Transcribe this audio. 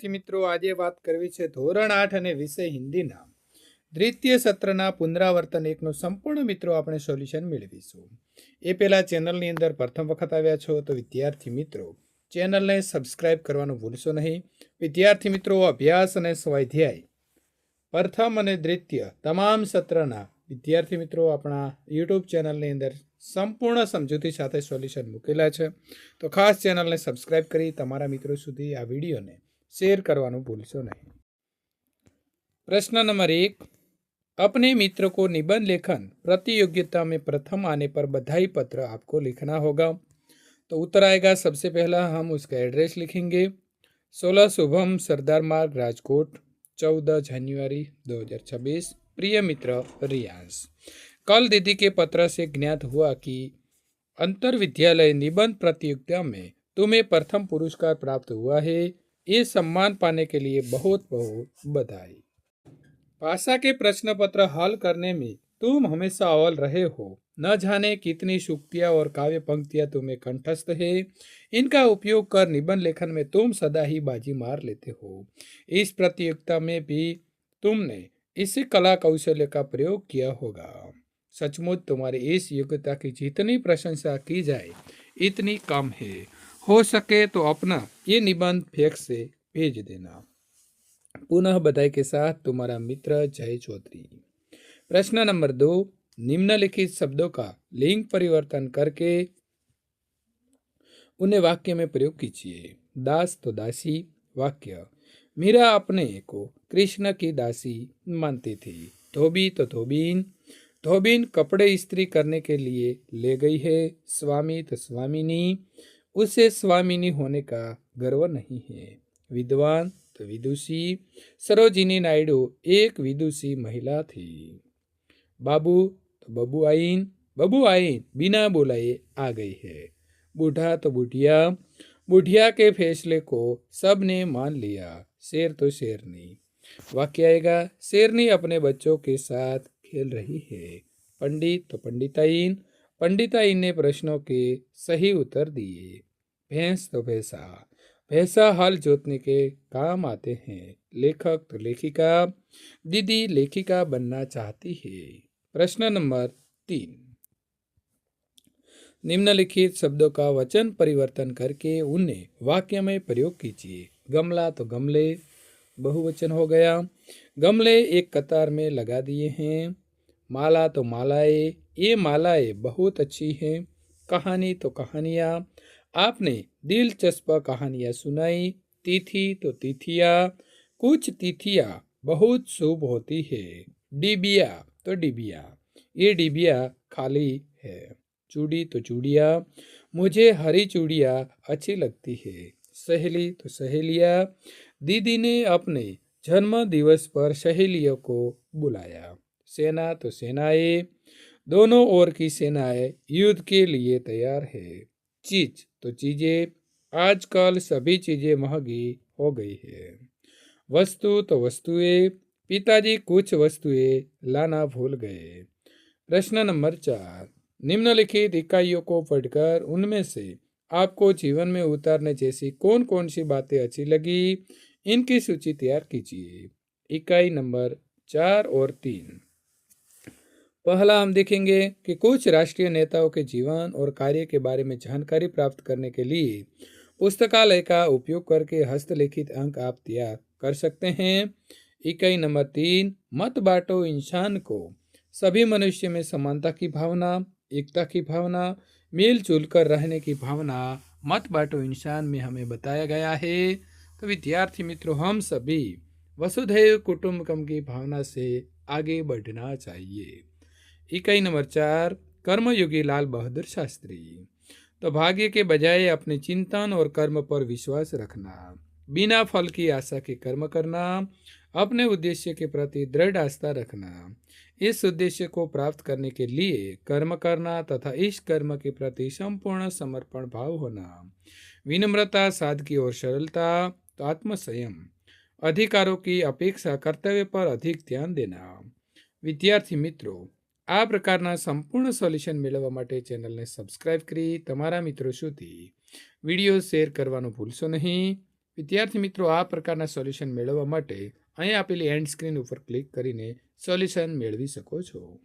થી મિત્રો, આજે વાત કરવી છે ધોરણ આઠ અને વિષય હિન્દીના દ્વિતીય સત્રના પુનરાવર્તન એકનું સંપૂર્ણ મિત્રો આપણે સોલ્યુશન મેળવીશું. એ પહેલાં ચેનલની અંદર પ્રથમ વખત આવ્યા છો તો વિદ્યાર્થી મિત્રો, ચેનલને સબસ્ક્રાઇબ કરવાનું ભૂલશો નહીં. વિદ્યાર્થી મિત્રો, અભ્યાસ અને સ્વાધ્યાય, પ્રથમ અને દ્વિતીય તમામ સત્રના વિદ્યાર્થી મિત્રો આપણા યુટ્યુબ ચેનલની અંદર સંપૂર્ણ સમજૂતી સાથે સોલ્યુશન મૂકેલા છે. તો ખાસ ચેનલને સબસ્ક્રાઇબ કરી તમારા મિત્રો સુધી આ વિડીયોને शेयर करवानो भूलशो नहीं। प्रश्न नंबर एक, अपने मित्र को निबंध लेखन प्रतियोगिता में प्रथम आने पर बधाई पत्र आपको लिखना होगा। तो उत्तर आएगा, सबसे पहला हम उसका एड्रेस लिखेंगे। सोलह शुभम, सरदार मार्ग, राजकोट, चौदह जनवरी 2026 प्रिय मित्र रियांश कल दीदी के पत्र से ज्ञात हुआ कि अंतर विद्यालय निबंध प्रतियोगिता में तुम्हें प्रथम पुरस्कार प्राप्त हुआ है। ये सम्मान पाने के लिए बहुत बहुत बधाई। भाषा के प्रश्न पत्र हल करने में तुम हमेशा अव्वल रहे हो। न जाने कितनी सूक्तियाँ और काव्य पंक्तियाँ तुम्हें कंठस्थ है। इनका उपयोग कर निबंध लेखन में तुम सदा ही बाजी मार लेते हो। इस प्रतियोगिता में भी तुमने इसी कला कौशल्य का प्रयोग किया होगा। सचमुच तुम्हारी इस योग्यता की जितनी प्रशंसा की जाए, इतनी कम है। हो सके तो अपना ये निबंध फेंक से भेज देना। पुनः बधाई के साथ तुम्हारा मित्र जय चौधरी। प्रश्न नंबर दो, निम्नलिखित शब्दों का लिंग परिवर्तन करके उन्हें वाक्य में प्रयोग कीजिए। दास तो दासी वाक्य। मीरा अपने को कृष्ण की दासी मानती थी। धोबी तो धोबीन। धोबीन कपड़े इस्त्री करने के लिए ले गई है। स्वामी तो स्वामिनी। उसे स्वामिनी होने का गर्व नहीं है। विद्वान तो विदुषी, सरोजिनी नायडू एक विदुषी महिला थी। बाबू तो बबुआइन बबुआइन बिना बुलाए आ गई है। बूढ़ा तो बुढ़िया बुढ़िया के फैसले को सबने मान लिया, शेर तो शेरनी। वाक्य आएगा, शेरनी अपने बच्चों के साथ खेल रही है। पंडित तो पंडिताइन पंडिताइन ने प्रश्नों के सही उत्तर दिए। भैंस तो भैंसा भैंसा हल जोतने के काम आते हैं। लेखक तो लेखिका, दीदी लेखिका बनना चाहती है। प्रश्न नंबर तीन। निम्नलिखित शब्दों का वचन परिवर्तन करके उन्हें वाक्य में प्रयोग कीजिए। गमला तो गमले, बहुवचन हो गया। गमले एक कतार में लगा दिए हैं। माला तो मालाएँ, ये मालाएँ बहुत अच्छी हैं। कहानी तो कहानियाँ आपने दिलचस्प कहानियाँ सुनाई, तिथि तो तिथिया, कुछ तिथिया बहुत शुभ होती है। डिबिया तो डिबिया, ये डिबिया खाली है। चूड़ी तो चूड़िया, मुझे हरी चूड़िया अच्छी लगती है। सहेली तो सहेलिया, दीदी ने अपने जन्म दिवस पर सहेलियों को बुलाया। सेना तो सेनाएँ, दोनों ओर की सेनाएँ युद्ध के लिए तैयार है। चीज़ तो चीज़ें आजकल सभी चीज़ें महँगी हो गई है। वस्तु तो वस्तुएँ, पिताजी कुछ वस्तुएँ लाना भूल गए। प्रश्न नंबर चार, निम्नलिखित इकाइयों को पढ़कर उनमें से आपको जीवन में उतारने जैसी कौन कौन सी बातें अच्छी लगी? इनकी सूची तैयार कीजिए। इकाई नंबर चार और तीन। पहला हम देखेंगे कि कुछ राष्ट्रीय नेताओं के जीवन और कार्य के बारे में जानकारी प्राप्त करने के लिए पुस्तकालय का उपयोग करके हस्तलिखित अंक आप तैयार कर सकते हैं। इकाई नंबर तीन, मत बांटो इंसान को। सभी मनुष्य में समानता की भावना, एकता की भावना, मिलजुल कर रहने की भावना मत बांटो इंसान में हमें बताया गया है। तो विद्यार्थी मित्रों, हम सभी वसुधैव कुटुंबकम की भावना से आगे बढ़ना चाहिए। इकाई नंबर चार, कर्मयोगी लाल बहादुर शास्त्री। तो भाग्य के बजाय अपने चिंतन और कर्म पर विश्वास रखना, बिना फल की आशा के कर्म करना, अपने उद्देश्य के प्रति दृढ़ आस्था रखना, इस उद्देश्य को प्राप्त करने के लिए कर्म करना तथा इस कर्म के प्रति संपूर्ण समर्पण भाव होना, विनम्रता, सादगी और सरलता तो आत्मसंयम, अधिकारों की अपेक्षा कर्तव्य पर अधिक ध्यान देना। विद्यार्थी मित्रों આ પ્રકારના સંપૂર્ણ સોલ્યુશન મેળવવા માટે ચેનલને સબસ્ક્રાઇબ કરી તમારા મિત્રો સુધી વીડિયો શેર કરવાનું ભૂલશો નહીં. વિદ્યાર્થી મિત્રો, આ પ્રકારના સોલ્યુશન મેળવવા માટે અહીં આપેલી એન્ડ સ્ક્રીન ઉપર ક્લિક કરીને સોલ્યુશન મેળવી શકો છો.